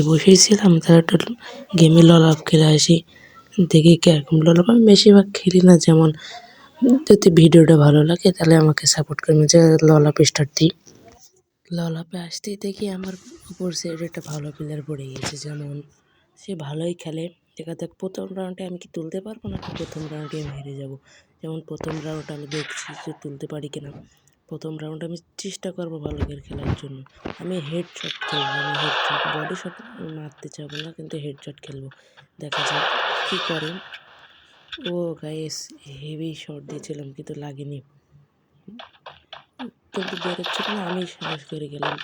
মাঠে বসেছিলাম, তার একটা গেমে লল আপ খেলে আসি। দেখি কীরকম লল আপ আমি বেশিরভাগ খেলি না, যেমন যদি ভিডিওটা ভালো লাগে তাহলে আমাকে সাপোর্ট করবেন যে লল আপ স্টার্ট দিই। লল আপে আসতেই দেখি আমার উপর সাইডে একটা ভালো প্লেয়ার পড়ে গেছে, যেমন সে ভালোই খেলে। দেখা যাক, প্রথম রাউন্ডে আমি কি তুলতে পারব না প্রথম রাউন্ডে আমি হেরে যাব? যেমন প্রথম রাউন্ড আমি দেখছি যে তুলতে পারি কিনা। প্রথম রাউন্ড আমি চেষ্টা করব ভালো করে খেলার জন্য। আমি হেড শট খেলব, আমি হেড শট বডি শট মারতে চাবো না, কিন্তু হেড শট খেলব। দেখা যাক কী করে। ও গাইস হেভি শট দিয়েছিলাম, কিন্তু লাগেনি। কিন্তু বেরোচ্ছিল না, আমি সাহস করে গেলাম।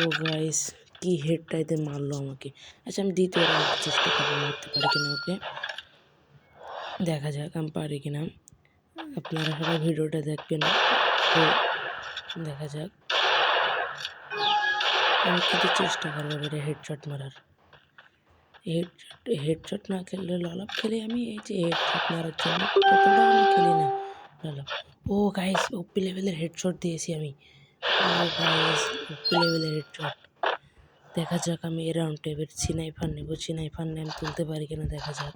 ও গাইস কি হেডটাইতে মারলো আমাকে। আচ্ছা আমি দ্বিতীয় চেষ্টা করব মারতে পারি কিনা ওকে। দেখা যাক, আমি পারি কিনা। আপনারা সবাই ভিডিওটা দেখবেন তো দেখা যাক। আমি কিন্তু চেষ্টা করব এবারে হেডশট মারার। হেড হেডশট না খেললে ললাপ খেলি আমি, এই যে হেডশট মারার জন্য। কতটা আমি খেলি না ললাপ ও গাইস ওপি লেভেলের হেডশট দিয়েছি আমি। ও গাইস ওপি লেভেলের হেডশট দেখা যাক আমি এ রাউন্ডে এবার সিনাইফার নেব সিনাইফার আমি তুলতে পারি কিনা দেখা যাক।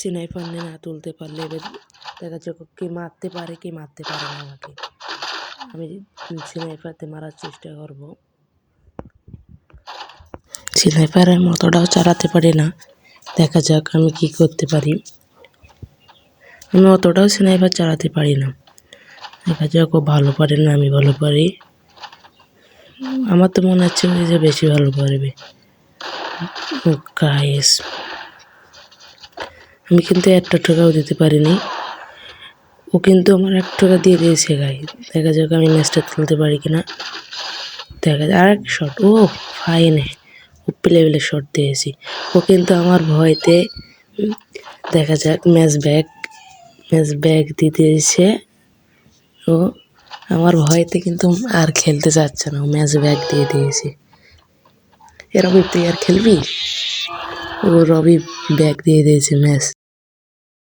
সিনাইফার নিয়ে না তুলতে পারলে এবার দেখা যাক কে মারতে পারে, কে মারতে পারে না আমাকে। আমি স্নাইপারতে মারার চেষ্টা করব। স্নাইপার আমি অতটাও চালাতে পারি না। দেখা যাক আমি কি করতে পারি। আমি অতটাও স্নাইপার চালাতে পারি না। দেখা যাক ও ভালো পারে না আমি ভালো পারি। আমার তো মনে হচ্ছে ওই যে বেশি ভালো পারবে। আমি কিন্তু একটা টাকাও দিতে পারিনি। কিন্তু আমার এক টাকা দিয়ে দিয়েছে গাই দেখা যাক আমি ম্যাচটা তুলতে পারি কিনা। দেখা যাক, আর এক শট ও ফাইনে উপি লেভেলের শট দিয়েছি। ও কিন্তু আমার ভয়তে দেখা যাক ম্যাচ ব্যাগ ম্যাচ ব্যাগ দিয়ে দিয়েছে। ও, আমার ভয়তে কিন্তু আর খেলতে চাচ্ছে না। ও ম্যাচ ব্যাগ দিয়ে দিয়েছে। এ রবি, তুই আর খেলবি? ও রবি ব্যাগ দিয়ে দিয়েছে ম্যাচ